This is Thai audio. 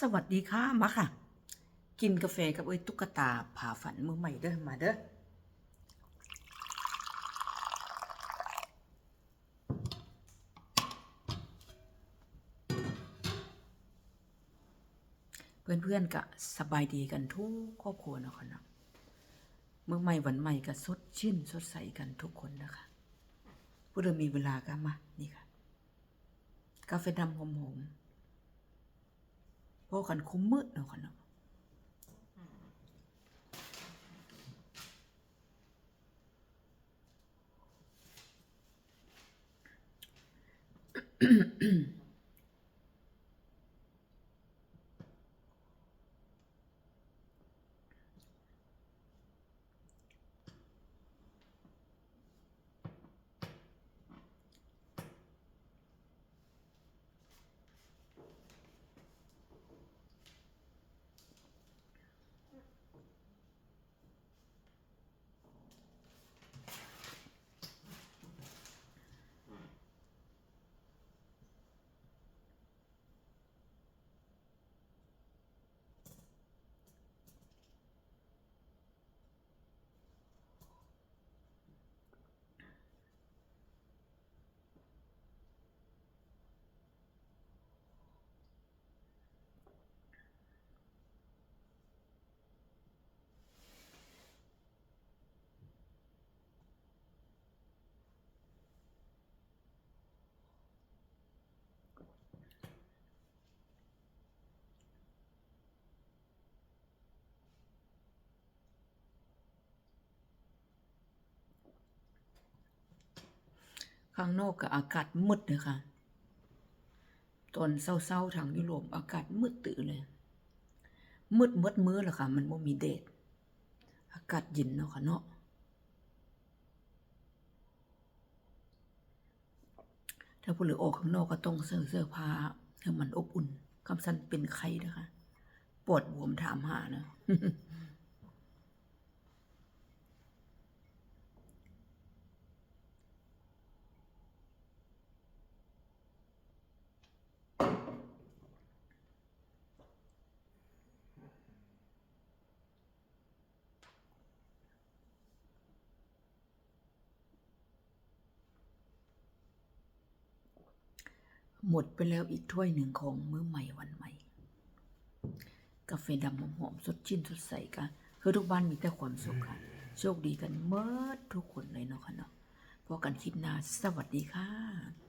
สวัสดีค่ะมาค่ะ กินกาแฟกับเอ้ยตุ๊กตาผ่าฝันมือใหม่เด้อมาเด้อเพื่อนๆก็สบายดีกันทุกครอบครัวนะคะเนาะมือใหม่วันใหม่ก็สดชื่นสดใสกันทุกคนนะคะผู้เดิมมีเวลาก็มานี่ค่ะ กาแฟดำหอมๆ พอกันคุ้มมืดเนาะกันเนาะ ข้างนอกก็อากาศมืดเลยค่ะ ตอนเศร้าๆทางยุโรปอากาศมืดตื่อเลย มืดมืดมื้อละค่ะ มันบ่มีแดดอากาศเย็นเนาะค่ะเนาะถ้าผู้เหลือออกข้างนอกก็ต้องเสื้อเสื้อผ้าให้มันอบอุ่นคำสั้นเป็นไข้นะคะปวดบวมถามหานะ หมดไปแล้วอีกถ้วยหนึ่งของมื้อใหม่วันใหม่ กาแฟดำหอมๆสดชื่นสดใสกันคือทุกบ้านมีแต่ความสุขค่ะโชคดีกันเมื่อทุกคนเลยเนาะค่ะเนาะพอกันคลิปหน้าสวัสดีค่ะ